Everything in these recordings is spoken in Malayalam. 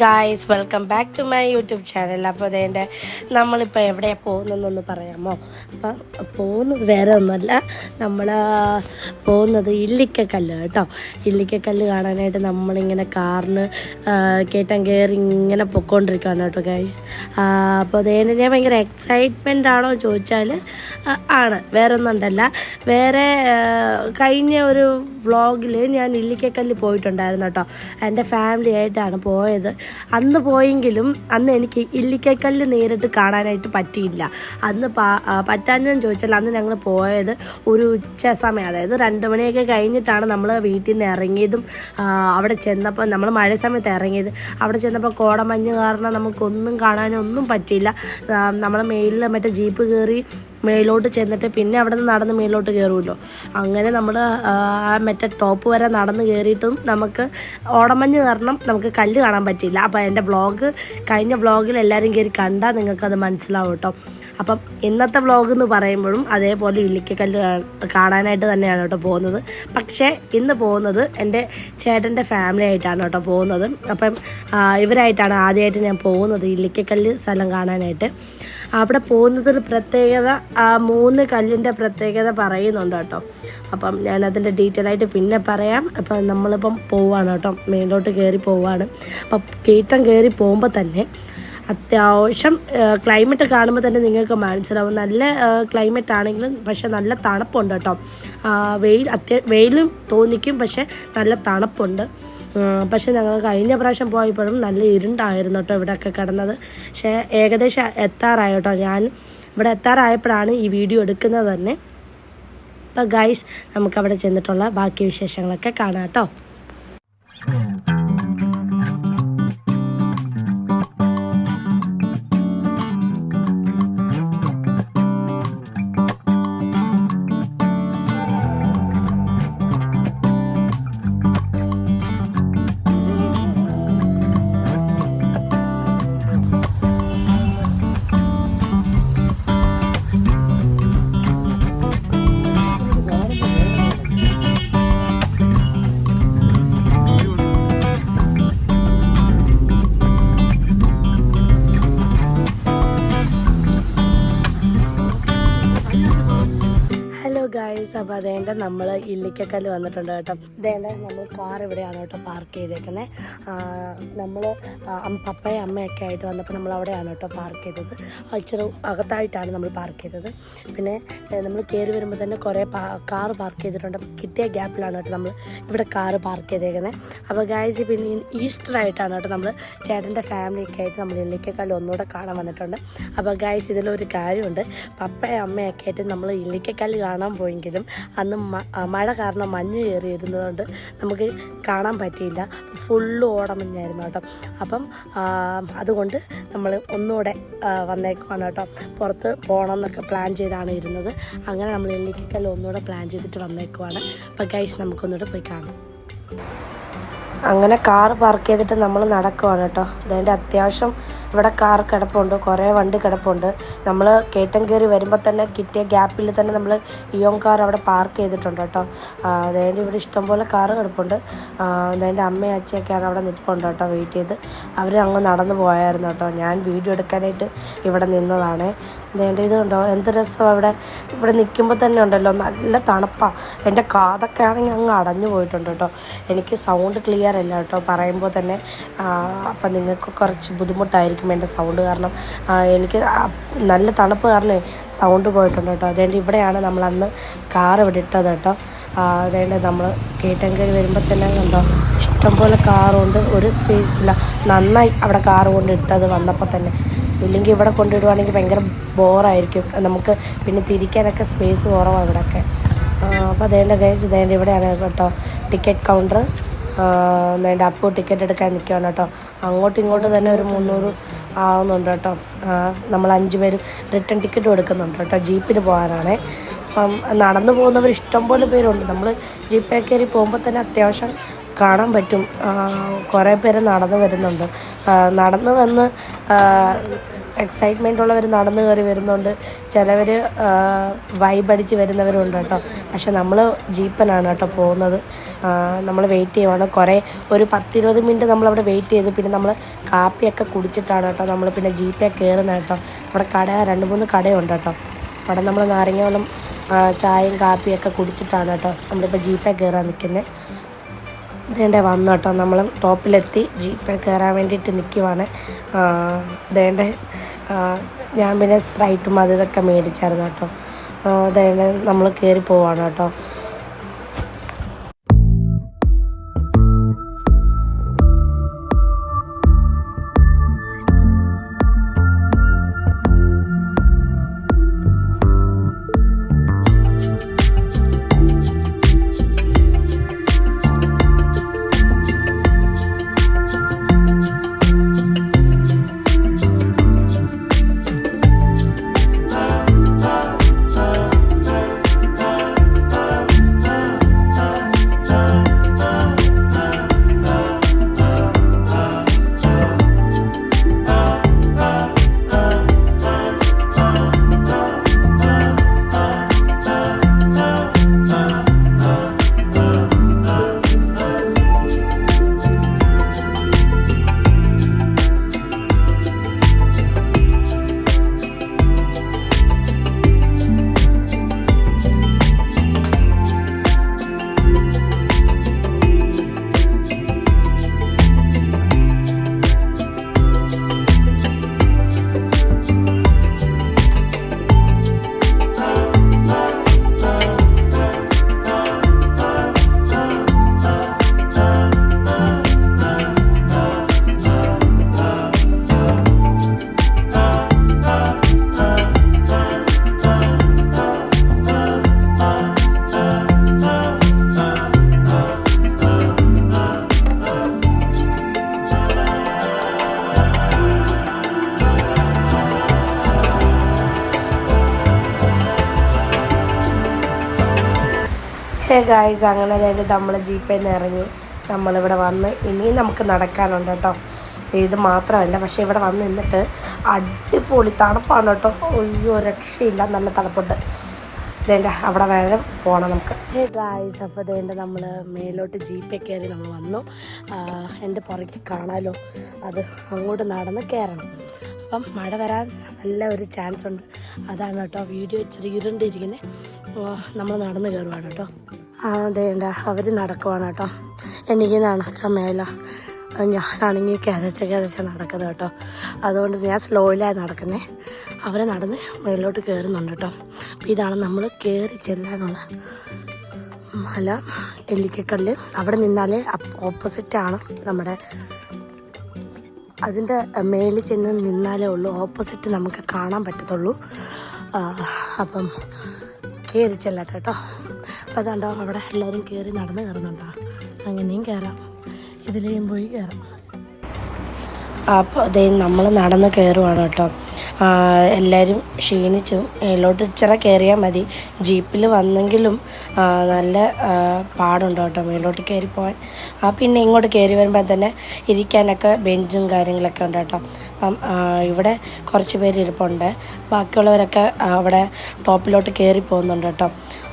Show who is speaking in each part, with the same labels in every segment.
Speaker 1: Guys welcome back to my YouTube channel അപ്പോൾ അതേന്റെ നമ്മളിപ്പോൾ എവിടെയാണ് പോകുന്നതെന്നൊന്ന് പറയാമോ? അപ്പം പോകുന്നത് വേറെ ഒന്നുമല്ല നമ്മൾ പോകുന്നത് ഇല്ലിക്കക്കല്ല് കേട്ടോ. ഇല്ലിക്കക്കല്ല് കാണാനായിട്ട് നമ്മളിങ്ങനെ കാറിന് കേട്ടം കയറി ഇങ്ങനെ പൊക്കോണ്ടിരിക്കുകയാണ് കേട്ടോ ഗായ്സ് അപ്പോൾ അതേന്റെ ഞാൻ ഭയങ്കര എക്സൈറ്റ്മെന്റ് ആണോ ചോദിച്ചാൽ ആണ്. വേറെ ഒന്നുണ്ടല്ല വേറെ ആ, കഴിഞ്ഞ ഒരു വ്ളോഗിൽ ഞാൻ ഇല്ലിക്കക്കല്ല് പോയിട്ടുണ്ടായിരുന്നു കേട്ടോ. എന്റെ ഫാമിലിയായിട്ടാണ് പോയത്. അന്ന് പോയെങ്കിലും അന്ന് എനിക്ക് ഇല്ലിക്കക്കല്ല് നേരിട്ട് കാണാനായിട്ട് പറ്റിയില്ല. അന്ന് പാ- പറ്റാനും ചോദിച്ചാൽ അന്ന് ഞങ്ങൾ പോയത് ഒരു ഉച്ച സമയം അതായത് രണ്ട് മണിയൊക്കെ കഴിഞ്ഞിട്ടാണ് നമ്മൾ വീട്ടിൽ നിന്ന് ഇറങ്ങിയതും അവിടെ ചെന്നപ്പോൾ നമ്മൾ മഴ സമയത്ത് ഇറങ്ങിയത്. അവിടെ ചെന്നപ്പോൾ കോടമഞ്ഞ് കാരണം നമുക്കൊന്നും കാണാനൊന്നും പറ്റിയില്ല. നമ്മൾ മേലിൽ മറ്റേ ജീപ്പ് കയറി മേലോട്ട് ചെന്നിട്ട് പിന്നെ അവിടെ നിന്ന് നടന്ന് മേലോട്ട് കയറുമല്ലോ അങ്ങനെ നമ്മൾ ആ മറ്റേ ടോപ്പ് വരെ നടന്ന് കയറിയിട്ടും നമുക്ക് ഓടമഞ്ഞ് കാരണം നമുക്ക് കല്ല് കാണാൻ പറ്റിയില്ല. അപ്പോൾ എന്റെ വ്ളോഗ് കഴിഞ്ഞ വ്ളോഗിൽ എല്ലാവരും കയറി കണ്ടാൽ നിങ്ങൾക്കത് മനസ്സിലാവും കേട്ടോ. അപ്പം ഇന്നത്തെ വ്ളോഗ് എന്ന് പറയുമ്പോഴും അതേപോലെ ഇല്ലിക്കക്കല്ല് കാണാനായിട്ട് തന്നെയാണ് കേട്ടോ പോകുന്നത്. പക്ഷേ ഇന്ന് പോകുന്നത് എന്റെ ചേട്ടന്റെ ഫാമിലി ആയിട്ടാണ് കേട്ടോ പോകുന്നത്. അപ്പം ഇവരായിട്ടാണ് ആദ്യമായിട്ട് ഞാൻ പോകുന്നത് ഇല്ലിക്കക്കല്ല് സ്ഥലം കാണാനായിട്ട്. അവിടെ പോകുന്നതിൽ പ്രത്യേകത ആ മൂന്ന് കല്ലിന്റെ പ്രത്യേകത പറയുന്നുണ്ട് കേട്ടോ. അപ്പം ഞാനതിന്റെ ഡീറ്റെയിൽ ആയിട്ട് പിന്നെ പറയാം. അപ്പം നമ്മളിപ്പം പോവാണ് കേട്ടോ. മേലോട്ട് കയറി പോവാണ്. അപ്പം കയറ്റം കയറി പോകുമ്പോൾ തന്നെ അത്യാവശ്യം ക്ലൈമറ്റ് കാണുമ്പോൾ തന്നെ നിങ്ങൾക്ക് മനസ്സിലാവും. നല്ല ക്ലൈമറ്റ് ആണെങ്കിലും പക്ഷെ നല്ല തണുപ്പുണ്ട് കേട്ടോ. വെയിൽ അത്യ വെയിലും തോന്നിക്കും പക്ഷെ നല്ല തണുപ്പുണ്ട്. പക്ഷെ ഞങ്ങൾ കഴിഞ്ഞ പ്രാവശ്യം പോയപ്പോഴും നല്ല ഇരുണ്ടായിരുന്നു കേട്ടോ ഇവിടെയൊക്കെ കിടന്നത്. പക്ഷേ ഏകദേശം എത്താറായി കേട്ടോ ഞാൻ. ഇവിടെ എത്താറായപ്പോഴാണ് ഈ വീഡിയോ എടുക്കുന്നത് തന്നെ. അപ്പോൾ ഗൈസ് നമുക്ക് അവിടെ ചെന്നിട്ടുള്ള ബാക്കി വിശേഷങ്ങളൊക്കെ കാണാം കേട്ടോ. അപ്പോൾ അതേണ്ട നമ്മൾ ഇല്ലിക്കക്കല്ല് വന്നിട്ടുണ്ട് കേട്ടോ. അതേണ്ട നമ്മൾ കാർ ഇവിടെയാണ് കേട്ടോ പാർക്ക് ചെയ്തേക്കുന്നത് നമ്മൾ പപ്പയും അമ്മയൊക്കെ ആയിട്ട് വന്നപ്പോൾ നമ്മൾ അവിടെയാണ് കേട്ടോ പാർക്ക് ചെയ്തത്. ഇച്ചിരി അകത്തായിട്ടാണ് നമ്മൾ പാർക്ക് ചെയ്തത്. പിന്നെ നമ്മൾ കയറി വരുമ്പോൾ തന്നെ കുറേ കാർ പാർക്ക് ചെയ്തിട്ടുണ്ട്. കിട്ടിയ ഗ്യാപ്പിലാണ് കേട്ടോ നമ്മൾ ഇവിടെ കാർ പാർക്ക് ചെയ്തേക്കുന്നത് അപ്പോൾ ഗായസ് പിന്നെ ഈസ്റ്റർ ആയിട്ടാണ് കേട്ടോ നമ്മൾ ചേട്ടന്റെ ഫാമിലിയൊക്കെ ആയിട്ട് നമ്മൾ ഇല്ലിക്കക്കല്ല് ഒന്നുകൂടെ കാണാൻ വന്നിട്ടുണ്ട്. അപ്പോൾ ഗായസ് ഇതിലൊരു കാര്യമുണ്ട്. പപ്പയും അമ്മയൊക്കെ ആയിട്ട് നമ്മൾ ഇല്ലിക്കക്കല്ല് കാണാൻ പോയെങ്കിലും അന്ന് മഴ കാരണം മഞ്ഞ് കയറിയിരുന്നതുകൊണ്ട് നമുക്ക് കാണാൻ പറ്റിയില്ല. ഫുള്ള് ഓടമഞ്ഞായിരുന്നു കേട്ടോ. അപ്പം അതുകൊണ്ട് നമ്മൾ ഒന്നുകൂടെ വന്നേക്കുവാണ് കേട്ടോ. പുറത്ത് പോകണം എന്നൊക്കെ പ്ലാൻ ചെയ്താണ് ഇരുന്നത്. അങ്ങനെ നമ്മൾ ഇല്ലിക്കക്കല്ല് ഒന്നുകൂടെ പ്ലാൻ ചെയ്തിട്ട് വന്നേക്കുവാണ്. അപ്പം ഗൈസ് നമുക്കൊന്നുകൂടെ പോയി കാണാം. അങ്ങനെ കാർ പാർക്ക് ചെയ്തിട്ട് നമ്മൾ നടക്കുവാണ് കേട്ടോ. അതിന്റെ അത്യാവശ്യം ഇവിടെ കാർ കിടപ്പുണ്ട് കുറേ വണ്ടി കിടപ്പുണ്ട്. നമ്മൾ കേട്ടം കയറി വരുമ്പോൾ തന്നെ കിട്ടിയ ഗ്യാപ്പിൽ തന്നെ നമ്മൾ ഇയോൺ കാർ അവിടെ പാർക്ക് ചെയ്തിട്ടുണ്ട് കേട്ടോ. അതായത് ഇവിടെ ഇഷ്ടംപോലെ കാർ കിടപ്പുണ്ട്. അതായത് അമ്മയും അച്ഛയൊക്കെയാണ് അവിടെ നിൽപ്പുണ്ട് കേട്ടോ വെയിറ്റ് ചെയ്ത്. അവർ അങ്ങ് നടന്നു പോയായിരുന്നു കേട്ടോ. ഞാൻ വീഡിയോ എടുക്കാനായിട്ട് ഇവിടെ നിന്നതാണ്. അതേണ്ട ഇതുണ്ടോ എന്ത് രസം അവിടെ ഇവിടെ നിൽക്കുമ്പോൾ തന്നെ ഉണ്ടല്ലോ നല്ല തണുപ്പാണ് എന്റെ കാതൊക്കെ ആണെങ്കിൽ അങ്ങ് അടഞ്ഞു പോയിട്ടുണ്ട് കേട്ടോ. എനിക്ക് സൗണ്ട് ക്ലിയർ അല്ല കേട്ടോ പറയുമ്പോൾ തന്നെ. അപ്പം നിങ്ങൾക്ക് കുറച്ച് ബുദ്ധിമുട്ടായിരിക്കും. എന്റെ സൗണ്ട് കാരണം എനിക്ക് നല്ല തണുപ്പ് കാരണം സൗണ്ട് പോയിട്ടുണ്ട് കേട്ടോ. അതുകൊണ്ട് ഇവിടെയാണ് നമ്മൾ അന്ന് കാർ ഇവിടെ ഇട്ടത് കേട്ടോ. അതുകൊണ്ട് നമ്മൾ കേട്ടങ്കരി വരുമ്പോൾ തന്നെ കണ്ടോ ഇഷ്ടംപോലെ കാറുണ്ട് ഒരു സ്പേസ് ഇല്ല. നന്നായി അവിടെ കാർ കൊണ്ട് ഇട്ടത് വന്നപ്പോൾ തന്നെ. ഇല്ലെങ്കിൽ ഇവിടെ കൊണ്ടിടുവാണെങ്കിൽ ഭയങ്കര ബോറായിരിക്കും നമുക്ക് പിന്നെ തിരിക്കാനൊക്കെ സ്പേസ് കുറവാണ് ഇവിടെയൊക്കെ അപ്പോൾ അതേന്റെ ഗൈസ് ഇതേന്റെ ഇവിടെയാണ് കേട്ടോ ടിക്കറ്റ് കൗണ്ടർ അതിന്റെ അപ്പോൾ ടിക്കറ്റ് എടുക്കാൻ നിൽക്കുകയാണ് കേട്ടോ. അങ്ങോട്ടും ഇങ്ങോട്ടും തന്നെ ഒരു മുന്നൂറ് ആവുന്നുണ്ട് കേട്ടോ. നമ്മൾ അഞ്ച് പേരും റിട്ടേൺ ടിക്കറ്റ് എടുക്കുന്നുണ്ട് കേട്ടോ ജീപ്പിന് പോകാനാണേ. അപ്പം നടന്നു പോകുന്നവർ ഇഷ്ടംപോലെ പേരുണ്ട്. നമ്മൾ ജീപ്പേ കയറി പോകുമ്പോൾ തന്നെ അത്യാവശ്യം കാണാൻ പറ്റും. കുറേ പേര് നടന്നു വരുന്നുണ്ട്. നടന്നു വന്ന് ആ, എക്സൈറ്റ്മെന്റ് ഉള്ളവർ നടന്നു കയറി വരുന്നുണ്ട്. ചിലവർ വൈബടിച്ച് വരുന്നവരുണ്ട് കേട്ടോ. പക്ഷെ നമ്മൾ ജീപ്പനാണ് കേട്ടോ പോകുന്നത്. നമ്മൾ വെയിറ്റ് ചെയ്യുവാണ്. കുറേ ഒരു പത്തിരുപത് മിനിറ്റ് നമ്മളവിടെ വെയിറ്റ് ചെയ്ത് പിന്നെ നമ്മൾ കാപ്പിയൊക്കെ കുടിച്ചിട്ടാണ് കേട്ടോ നമ്മൾ പിന്നെ ജീപ്പേ കയറുന്നത് കേട്ടോ. അവിടെ കട രണ്ട് മൂന്ന് കടയുണ്ട് കേട്ടോ. അവിടെ നമ്മൾ നാരങ്ങ വെള്ളം ആ, ചായയും കാപ്പിയൊക്കെ കുടിച്ചിട്ടാണ് കേട്ടോ നമ്മളിപ്പോൾ ജീപ്പേ കയറാൻ നിൽക്കുന്നത് ഇതേണ്ട വന്നു കേട്ടോ. നമ്മൾ ടോപ്പിലെത്തി ജീപ്പിൽ കയറാൻ വേണ്ടിയിട്ട് നിൽക്കുവാണ് ഇതേണ്ട ഞാൻ പിന്നെ സ്പ്രൈറ്റും അത് ഇതൊക്കെ മേടിച്ചായിരുന്നു കേട്ടോ. അതായത് നമ്മൾ കയറി പോവാണ് കേട്ടോ. ഗായ്സ് അങ്ങനെ കഴിഞ്ഞ് നമ്മൾ ജീപ്പിൽ നിന്ന് ഇറങ്ങി നമ്മളിവിടെ വന്ന് ഇനിയും നമുക്ക് നടക്കാനുണ്ട് കേട്ടോ. ഇത് മാത്രമല്ല പക്ഷേ ഇവിടെ വന്ന് നിന്നിട്ട് അടിപൊളി തണുപ്പാണ് കേട്ടോ. അയ്യോ രക്ഷയില്ല നല്ല തണുപ്പുണ്ട്. ഇതേണ്ട അവിടെ വേറെ പോകണം നമുക്ക്. ഗായ്സ് അപ്പോൾ ഇതേണ്ട നമ്മൾ മേലോട്ട് ജീപ്പിൽ കയറി നമ്മൾ വന്നു. എന്റെ പുറകിൽ കാണാലോ. അത് അങ്ങോട്ട് നടന്ന് കയറണം. അപ്പം മഴ വരാൻ നല്ല ഒരു ചാൻസ് ഉണ്ട്. അതാണ് കേട്ടോ വീഡിയോ ഇച്ചിരി ഇരുണ്ടിരിക്കുന്നത് നമ്മൾ നടന്ന് കയറുവാണ് കേട്ടോ. അതേണ്ട അവർ നടക്കുവാണ് കേട്ടോ. എനിക്ക് നടക്കാൻ മേല. ഞാനാണെങ്കിൽ കരച്ച കരച്ച നടക്കുന്നത് കേട്ടോ. അതുകൊണ്ട് ഞാൻ സ്ലോയിലായി നടക്കുന്നേ. അവർ നടന്ന് മേലോട്ട് കയറുന്നുണ്ട് കേട്ടോ. അപ്പം ഇതാണ് നമ്മൾ കയറി ചെല്ലാനുള്ള മല. എല്ലിക്കക്കല്ല് അവിടെ നിന്നാലേ ഓപ്പോസിറ്റാണ് നമ്മുടെ അതിന്റെ മേളിൽ ചെന്ന് നിന്നാലേ ഉള്ളൂ. ഓപ്പോസിറ്റ് നമുക്ക് കാണാൻ പറ്റത്തുള്ളൂ. അപ്പം കയറി ചെല്ലട്ടെ കേട്ടോ. അതുണ്ടോ അവിടെ എല്ലാവരും കയറി നടന്ന് കയറുന്നുണ്ടോ? അങ്ങനെയും കയറാം ഇതിലേയും പോയി കയറാം അപ്പോൾ അതേ നമ്മൾ നടന്ന് കയറുവാണ് കേട്ടോ. എല്ലാവരും ക്ഷീണിച്ചു മേലോട്ട് ഇച്ചിറ കയറിയാൽ മതി. ജീപ്പിൽ വന്നെങ്കിലും നല്ല പാടുണ്ട് കേട്ടോ മേലോട്ട് കയറി പോകാൻ ആ പിന്നെ ഇങ്ങോട്ട് കയറി വരുമ്പോൾ തന്നെ ഇരിക്കാനൊക്കെ ബെഞ്ചും കാര്യങ്ങളൊക്കെ ഉണ്ട് കേട്ടോ. അപ്പം ഇവിടെ കുറച്ച് പേര് ഇരിപ്പുണ്ട്. ബാക്കിയുള്ളവരൊക്കെ അവിടെ ടോപ്പിലോട്ട് കയറി പോകുന്നുണ്ട് കേട്ടോ.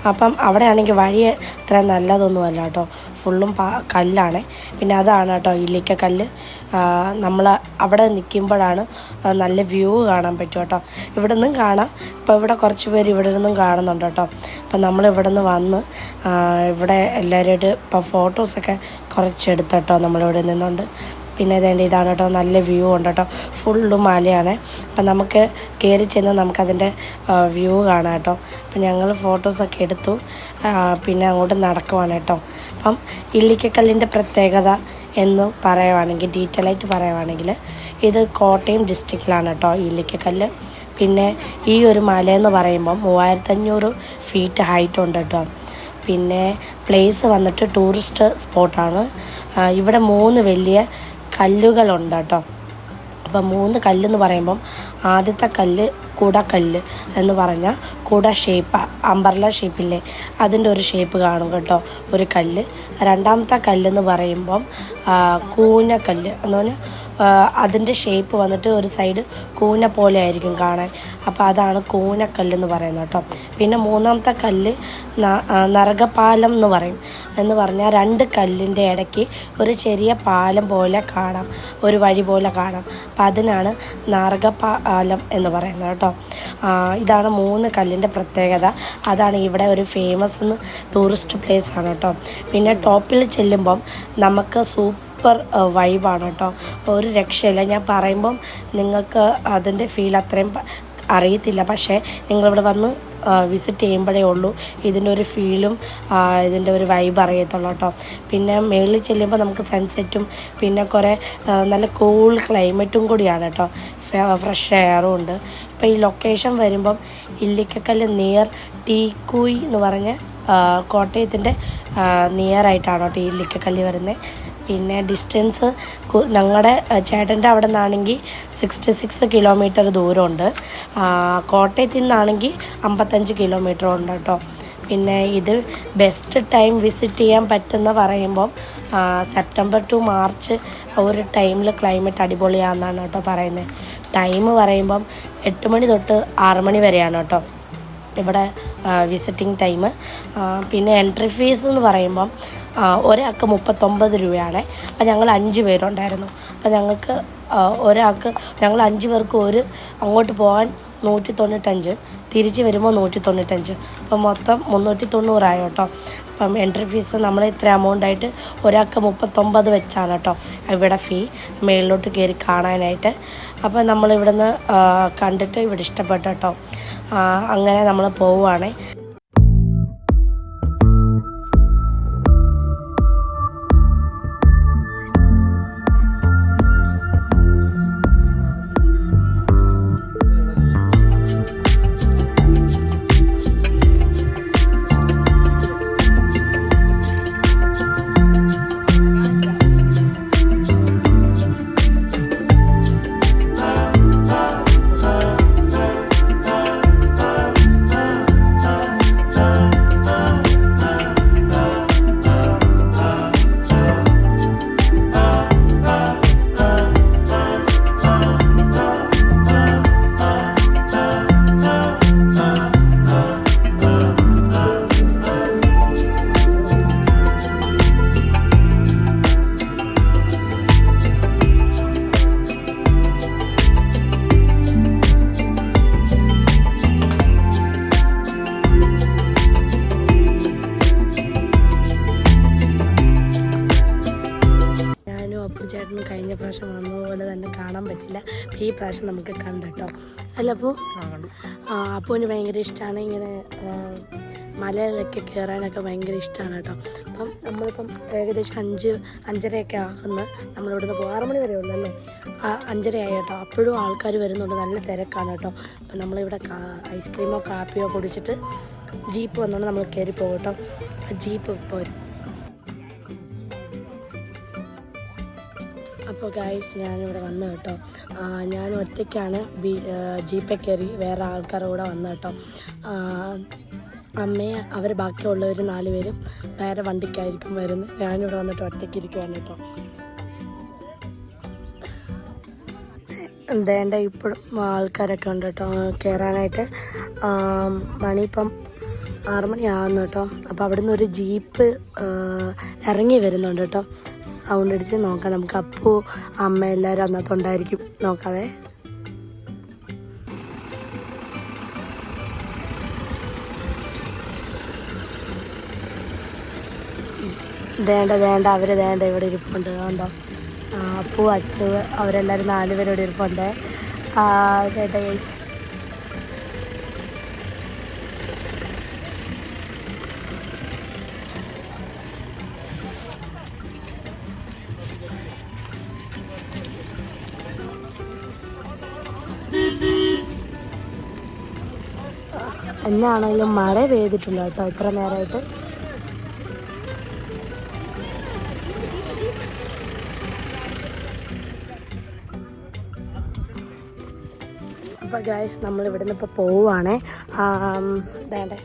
Speaker 1: അപ്പം അവിടെ ആണെങ്കിൽ വഴി അത്ര നല്ലതൊന്നുമല്ല കേട്ടോ. ഫുള്ളും പാ കല്ലാണ്. പിന്നെ അതാണ് കേട്ടോ ഇല്ലിക്ക കല്ല്. നമ്മൾ അവിടെ നിൽക്കുമ്പോഴാണ് നല്ല വ്യൂ കാണാൻ പറ്റും കേട്ടോ. ഇവിടെ നിന്നും കാണാം. ഇപ്പോൾ ഇവിടെ കുറച്ച് പേര് ഇവിടെ നിന്നും കാണുന്നുണ്ട് കേട്ടോ. അപ്പം നമ്മൾ ഇവിടെ നിന്ന് വന്ന് ഇവിടെ എല്ലാവരോട് ഇപ്പോൾ ഫോട്ടോസൊക്കെ കുറച്ചെടുത്ത് കേട്ടോ നമ്മളിവിടെ നിന്നുണ്ട് പിന്നെ ഇതേണ്ട ഇതാണ് കേട്ടോ നല്ല വ്യൂ ഉണ്ട് കേട്ടോ. ഫുള്ള് മലയാണ്. അപ്പം നമുക്ക് കയറി ചെന്ന് നമുക്കതിന്റെ വ്യൂ കാണാം കേട്ടോ. അപ്പം ഞങ്ങൾ ഫോട്ടോസൊക്കെ എടുത്തു. പിന്നെ അങ്ങോട്ട് നടക്കുവാണ് കേട്ടോ. അപ്പം ഇല്ലിക്കക്കല്ലിന്റെ പ്രത്യേകത എന്ന് പറയുവാണെങ്കിൽ ഡീറ്റെയിൽ ആയിട്ട് പറയുവാണെങ്കിൽ ഇത് കോട്ടയം ഡിസ്ട്രിക്റ്റിലാണ് കേട്ടോ ഇല്ലിക്കക്കല്ല്. പിന്നെ ഈ ഒരു മലയെന്ന് പറയുമ്പം മൂവായിരത്തഞ്ഞൂറ് ഫീറ്റ് ഹൈറ്റ് ഉണ്ട് കേട്ടോ. പിന്നെ പ്ലേസ് വന്നിട്ട് ടൂറിസ്റ്റ് സ്പോട്ടാണ് ഇവിടെ മൂന്ന് വലിയ കല്ലുകളുണ്ട് കേട്ടോ. അപ്പം മൂന്ന് കല്ലെന്ന് പറയുമ്പം ആദ്യത്തെ കല്ല് കുടക്കല്ല് എന്ന് പറഞ്ഞാൽ കുട ഷേപ്പ് അമ്പർല ഷേപ്പില്ലേ അതിന്റെ ഒരു ഷേപ്പ് കാണും കേട്ടോ ഒരു കല്ല്. രണ്ടാമത്തെ കല്ലെന്ന് പറയുമ്പം കൂഞ്ഞക്കല്ല് എന്ന് പറഞ്ഞാൽ അതിന്റെ ഷേപ്പ് വന്നിട്ട് ഒരു സൈഡ് കൂന പോലെ ആയിരിക്കും കാണാൻ. അപ്പോൾ അതാണ് കൂനക്കല്ല് എന്ന് പറയുന്നത് കേട്ടോ. പിന്നെ മൂന്നാമത്തെ കല്ല് നരകപാലം എന്ന് പറയും. എന്ന് പറഞ്ഞാൽ രണ്ട് കല്ലിന്റെ ഇടയ്ക്ക് ഒരു ചെറിയ പാലം പോലെ കാണാം. ഒരു വഴി പോലെ കാണാം. അപ്പം അതിനാണ് നരകപാലം എന്ന് പറയുന്നത് കേട്ടോ. ഇതാണ് മൂന്ന് കല്ലിന്റെ പ്രത്യേകത. അതാണ് ഇവിടെ ഒരു ഫേമസ് ടൂറിസ്റ്റ് പ്ലേസ് ആണ് കേട്ടോ. പിന്നെ ടോപ്പിൽ ചെല്ലുമ്പം നമുക്ക് സൂപ്പർ വൈബാണ് കേട്ടോ. ഒരു രക്ഷയില്ല. ഞാൻ പറയുമ്പം നിങ്ങൾക്ക് അതിന്റെ ഫീൽ അത്രയും അറിയത്തില്ല. പക്ഷേ നിങ്ങളിവിടെ വന്ന് വിസിറ്റ് ചെയ്യുമ്പോഴേ ഉള്ളൂ. ഇതിന്റെ ഒരു ഫീലും ഇതിന്റെ ഒരു വൈബ് അറിയത്തുള്ളൂ കേട്ടോ. പിന്നെ മേളിൽ ചെല്ലുമ്പോൾ നമുക്ക് സൺസെറ്റും പിന്നെ കുറേ നല്ല കൂൾ ക്ലൈമറ്റും കൂടിയാണ് കേട്ടോ. ഫ്രഷ് എയറും ഉണ്ട്. ഇപ്പോൾ ഈ ലൊക്കേഷൻ വരുമ്പം ഇല്ലിക്കക്കല്ല് നിയർ ടീക്കൂയി എന്ന് പറഞ്ഞ കോട്ടയത്തിന്റെ നിയർ ആയിട്ടാണ് കേട്ടോ ഈ ഇല്ലിക്കക്കല്ല് വരുന്നത് പിന്നെ ഡിസ്റ്റൻസ് ഞങ്ങളുടെ ചേട്ടന്റെ അവിടെ നിന്നാണെങ്കിൽ സിക്സ്റ്റി സിക്സ് കിലോമീറ്റർ ദൂരമുണ്ട് കോട്ടയത്തു നിന്നാണെങ്കിൽ അമ്പത്തഞ്ച് കിലോമീറ്റർ ഉണ്ട് കേട്ടോ പിന്നെ ഇത് ബെസ്റ്റ് ടൈം വിസിറ്റ് ചെയ്യാൻ പറ്റുന്ന പറയുമ്പോൾ സെപ്റ്റംബർ ടു മാർച്ച് ഒരു ടൈമിൽ ക്ലൈമറ്റ് അടിപൊളിയാണെന്നാണ് കേട്ടോ പറയുന്നത് ടൈം പറയുമ്പം എട്ട് മണി തൊട്ട് ആറ് മണി വരെയാണ് കേട്ടോ ഇവിടെ വിസിറ്റിംഗ് ടൈം പിന്നെ എൻട്രി ഫീസ് എന്ന് പറയുമ്പം ഒരാൾക്ക് മുപ്പത്തൊമ്പത് രൂപയാണ്. അപ്പം ഞങ്ങൾ അഞ്ച് പേരുണ്ടായിരുന്നു. അപ്പം ഞങ്ങൾക്ക് ഒരാൾക്ക് ഞങ്ങൾ അഞ്ച് പേർക്ക് ഒരു അങ്ങോട്ട് പോകാൻ നൂറ്റി തൊണ്ണൂറ്റഞ്ച് തിരിച്ച് വരുമ്പോൾ നൂറ്റി തൊണ്ണൂറ്റഞ്ച് അപ്പം മൊത്തം മുന്നൂറ്റി തൊണ്ണൂറായി കേട്ടോ. അപ്പം എൻട്രി ഫീസ് നമ്മൾ ഇത്ര എമൗണ്ട് ആയിട്ട് ഒരാൾക്ക് മുപ്പത്തൊമ്പത് വെച്ചാണ് കേട്ടോ. ഇവിടെ ഫീ മേളിലോട്ട് കയറി കാണാനായിട്ട്. അപ്പം നമ്മൾ ഇവിടുന്ന് കണ്ടിട്ട് ഇവിടെ ഇഷ്ടപ്പെട്ടു കേട്ടോ. അങ്ങനെ നമ്മൾ പോവുകയാണേ പ്രാവശ്യം വന്നതുപോലെ തന്നെ കാണാൻ പറ്റില്ല. ഈ പ്രാവശ്യം നമുക്ക് കണ്ടട്ടോ അല്ല അപ്പോൾ ആ അപ്പുവിന് ഭയങ്കര ഇഷ്ടമാണ് ഇങ്ങനെ മലയിലൊക്കെ കയറാനൊക്കെ ഭയങ്കര ഇഷ്ടമാണ് കേട്ടോ. അപ്പം നമ്മളിപ്പം ഏകദേശം അഞ്ച് അഞ്ചരയൊക്കെ ആകുന്ന നമ്മളിവിടുന്ന് പോകും ആറ് മണി വരെ ഉള്ളു അല്ലേ? ആ, അഞ്ചരയായി കേട്ടോ. അപ്പോഴും ആൾക്കാർ വരുന്നുണ്ട്. നല്ല തിരക്കാണ് കേട്ടോ. അപ്പം നമ്മളിവിടെ ഐസ്ക്രീമോ കാപ്പിയോ കുടിച്ചിട്ട് ജീപ്പ് വന്നുകൊണ്ട് നമ്മൾ കയറി പോകും കേട്ടോ. ജീപ്പ് പോരും അപ്പോൾ ഗായ്സ് ഞാനിവിടെ വന്നു കേട്ടോ. ഞാൻ ഒറ്റയ്ക്കാണ് ബി ജീപ്പേ കയറി വേറെ ആൾക്കാരുടെ കൂടെ വന്നു കേട്ടോ. അമ്മയെ അവർ ബാക്കിയുള്ളവർ നാല് പേരും വേറെ വണ്ടിക്കായിരിക്കും വരുന്നത്. ഞാനിവിടെ വന്നിട്ട് ഒറ്റയ്ക്ക് ഇരിക്കുവാണ് കേട്ടോ. വേണ്ട ഇപ്പോഴും ആൾക്കാരൊക്കെ ഉണ്ട് കേട്ടോ. കയറാനായിട്ട് മണിയിപ്പം ആറുമണി ആറ് മണിയാകുന്നു കേട്ടോ. അപ്പോൾ അവിടുന്ന് ഒരു ജീപ്പ് ഇറങ്ങി വരുന്നുണ്ട് കേട്ടോ. സൗണ്ട് അടിച്ച് നോക്കാം. നമുക്ക് അപ്പു അമ്മ എല്ലാവരും അന്നത്തുണ്ടായിരിക്കും നോക്കാവേ. വേണ്ട വേണ്ട. അവർ വേണ്ട ഇവിടെ ഇരിപ്പുണ്ട്. കണ്ടോ? അപ്പൂ അച്ചു അവരെല്ലാവരും നാല് പേരും ഇവിടെ ഇരിപ്പുണ്ട്. ആ, എന്നാണെങ്കിലും മഴ പെയ്തിട്ടില്ല കേട്ടോ ഇത്ര നേരമായിട്ട് അപ്പോൾ ഗായ്സ് നമ്മൾ ഇവിടുന്ന് ഇപ്പോൾ പോവുകയാണേ വേണ്ടേ.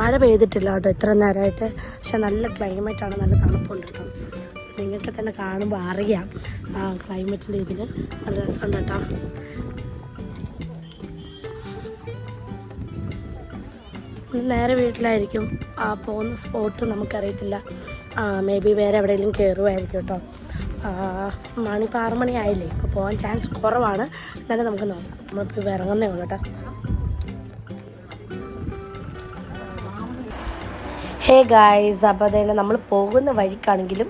Speaker 1: മഴ പെയ്തിട്ടില്ല കേട്ടോ ഇത്ര നേരമായിട്ട് പക്ഷെ നല്ല ക്ലൈമറ്റാണ് നല്ല തണുപ്പുണ്ട് കേട്ടോ. നിങ്ങൾക്ക് തന്നെ കാണുമ്പോൾ അറിയാം. ആ ക്ലൈമറ്റിന്റെ ഇതിൽ നല്ല രസമുണ്ട് കേട്ടോ. നേരെ വീട്ടിലായിരിക്കും. ആ പോകുന്ന സ്പോട്ട് നമുക്കറിയത്തില്ല. മേ ബി വേറെ എവിടെയെങ്കിലും കയറുമായിരിക്കും കേട്ടോ. മണി മണി ഇപ്പോൾ പോകാൻ ചാൻസ് കുറവാണ്. എന്നാലും നമുക്ക് നോക്കാം. നമ്മളിപ്പോൾ ഇറങ്ങുന്നേ ഉള്ളൂ കേട്ടോ. ഹേ ഗായ്സ് അപ്പോൾ അതന്നെ നമ്മൾ പോകുന്ന വഴിക്കാണെങ്കിലും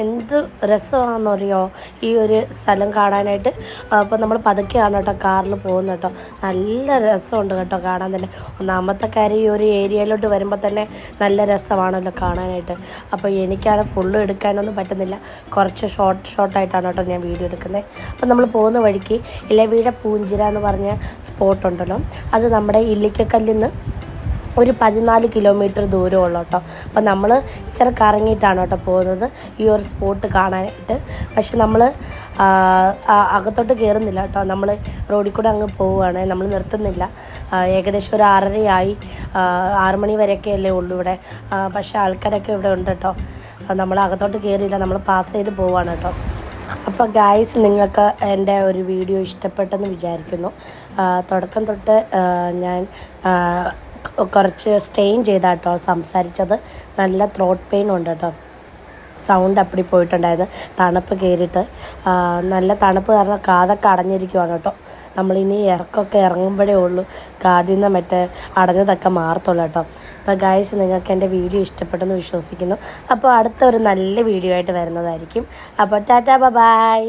Speaker 1: എന്ത് രസമാണെന്നറിയോ? ഈ ഒരു സ്ഥലം കാണാനായിട്ട്. അപ്പോൾ നമ്മൾ പതുക്കെയാണ് കേട്ടോ കാറിൽ പോകുന്നത് കേട്ടോ. നല്ല രസമുണ്ട് കേട്ടോ കാണാൻ തന്നെ. ഒന്നാമത്തെ കാര്യം ഈ ഒരു ഏരിയയിലോട്ട് വരുമ്പോൾ തന്നെ നല്ല രസമാണല്ലോ കാണാനായിട്ട്. അപ്പോൾ എനിക്കാണ് ഫുള്ള് എടുക്കാനൊന്നും പറ്റുന്നില്ല. കുറച്ച് ഷോർട്ട് ഷോർട്ടായിട്ടാണ് കേട്ടോ ഞാൻ വീഡിയോ എടുക്കുന്നത്. അപ്പോൾ നമ്മൾ പോകുന്ന വഴിക്ക് ഇലവീഴ പൂഞ്ചിര എന്ന് പറഞ്ഞ സ്പോട്ടുണ്ടല്ലോ അത് നമ്മുടെ ഇല്ലിക്കക്കല്ലിൽ നിന്ന് ഒരു പതിനാല് കിലോമീറ്റർ ദൂരമുള്ള കേട്ടോ. അപ്പം നമ്മൾ ഇച്ചിരി കറങ്ങിയിട്ടാണ് കേട്ടോ പോകുന്നത്. ഈ ഒരു സ്പോട്ട് കാണാനായിട്ട്. പക്ഷെ നമ്മൾ അകത്തോട്ട് കയറുന്നില്ല കേട്ടോ. നമ്മൾ റോഡിൽ കൂടെ അങ്ങ് പോവുകയാണ്. നമ്മൾ നിർത്തുന്നില്ല. ഏകദേശം ഒരു ആറരയായി. ആറുമണി ആറ് മണി വരെയൊക്കെ അല്ലേ ഉള്ളൂ ഇവിടെ. പക്ഷേ ആൾക്കാരൊക്കെ ഇവിടെ ഉണ്ട് കേട്ടോ. നമ്മൾ അകത്തോട്ട് കയറിയില്ല നമ്മൾ പാസ് ചെയ്ത് പോവുകയാണ് കേട്ടോ. അപ്പോൾ ഗായ്സ് നിങ്ങൾക്ക് എന്റെ ഒരു വീഡിയോ ഇഷ്ടപ്പെട്ടെന്ന് വിചാരിക്കുന്നു. തുടക്കം തൊട്ട് ഞാൻ കുറച്ച് സ്റ്റെയിൻ ചെയ്താട്ടോ സംസാരിച്ചത്. നല്ല ത്രോട്ട് പെയിൻ ഉണ്ട് കേട്ടോ സൗണ്ട് അപ്പടി പോയിട്ടുണ്ടായിരുന്നു തണുപ്പ് കയറിയിട്ട്. നല്ല തണുപ്പ് കാരണം കാതൊക്കെ അടഞ്ഞിരിക്കുവാണ് കേട്ടോ. നമ്മളിനി ഇറക്കമൊക്കെ ഇറങ്ങുമ്പോഴേ ഉള്ളൂ. കാതിൽ നിന്ന് മറ്റേ അടഞ്ഞതൊക്കെ മാറത്തുള്ളൂ കേട്ടോ. അപ്പോൾ ഗായ്സ് നിങ്ങൾക്ക് എന്റെ വീഡിയോ ഇഷ്ടപ്പെട്ടെന്ന് വിശ്വസിക്കുന്നു. അപ്പോൾ അടുത്ത ഒരു നല്ല വീഡിയോ ആയിട്ട് വരുന്നതായിരിക്കും. അപ്പോൾ ടാറ്റാ ബൈ.